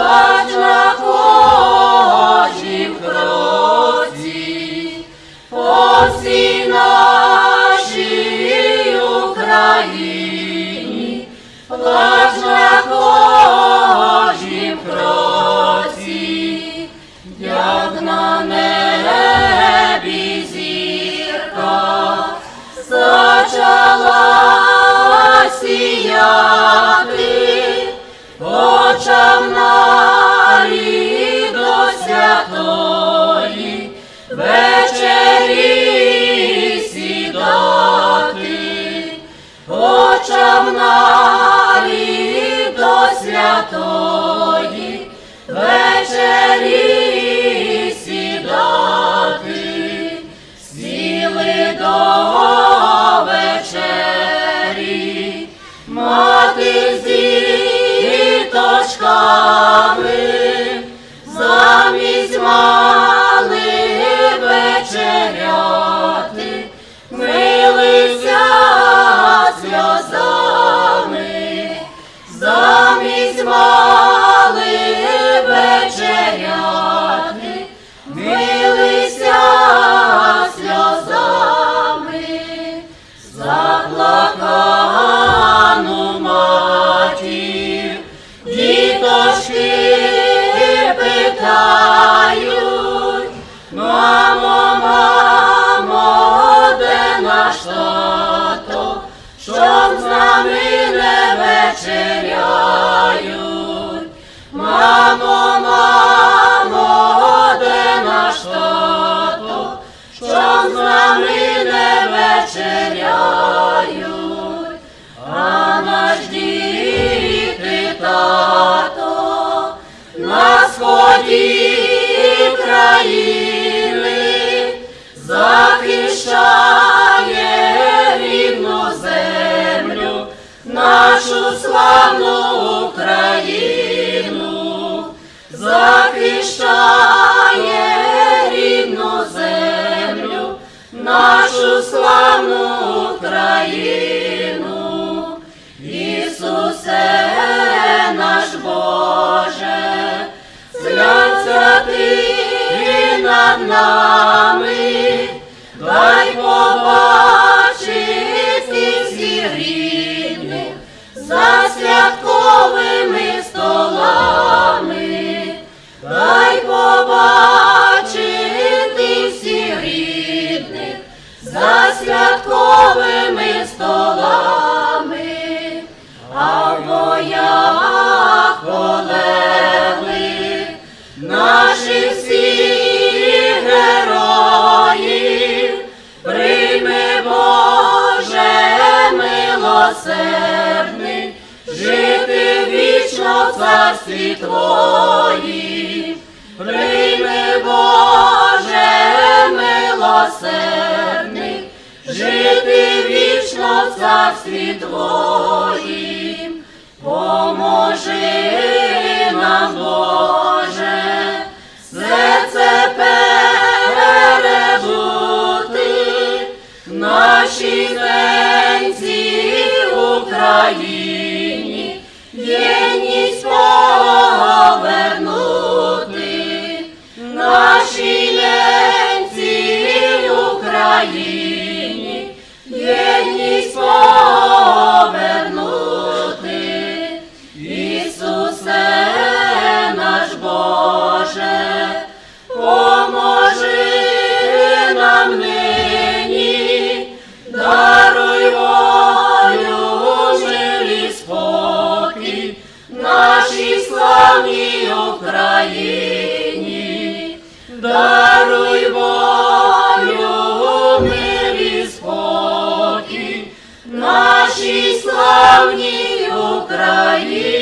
плач на кожнім Україні, плач на як на небі зірка сачала. Очам замість мали вечеряють. Мамо, наш тато, щоб з нами не вечеряють. А наш діти тато на жити вічно в царстві Твоїм. Прийми Боже милосердний, жити вічно в царстві Твоїм. Поможи нам, Боже, все це перебути в нашій ненці Україні, єдність повернути нашій ленці Україні, славній Україні.